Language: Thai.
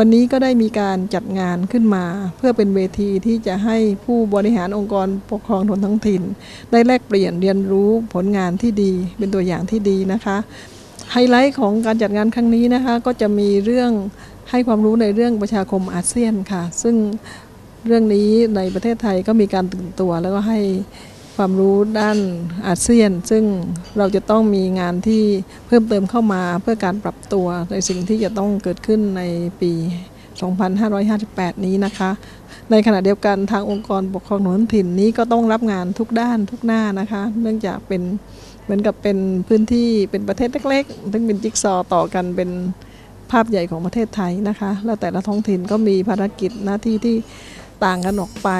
วันนี้ก็ได้มีการจัดงานขึ้นมา เพื่อเป็นเวทีที่จะให้ผู้บริหารองค์กรปกครองส่วนท้องถิ่น ได้แลกเปลี่ยนเรียนรู้ผลงานที่ดีเป็นตัวอย่างที่ดีนะคะไฮไลท์ของการจัดงานครั้งนี้นะคะ ก็จะมีเรื่องให้ความรู้ในเรื่องประชาคมอาเซียนค่ะ ซึ่งเรื่องนี้ในประเทศไทยก็มีการตื่นตัวแล้วก็ให้ ความรู้ด้านอาเซียน ซึ่งเราจะต้องมีงานที่เพิ่มเติมเข้ามาเพื่อการปรับตัวในสิ่งที่จะต้องเกิดขึ้นในปี 2558 นี้นะคะ ในขณะเดียวกันทางองค์กรปกครองส่วนท้องถิ่นนี้ก็ต้องรับงานทุกด้านทุกหน้านะคะ เนื่องจากเป็นเหมือนกับเป็นพื้นที่เป็นประเทศเล็กๆซึ่งเป็นจิ๊กซอต่อกันเป็นภาพใหญ่ของประเทศไทยนะคะ แล้วแต่ละท้องถิ่นก็มีภารกิจหน้าที่ที่ต่างกันออกไป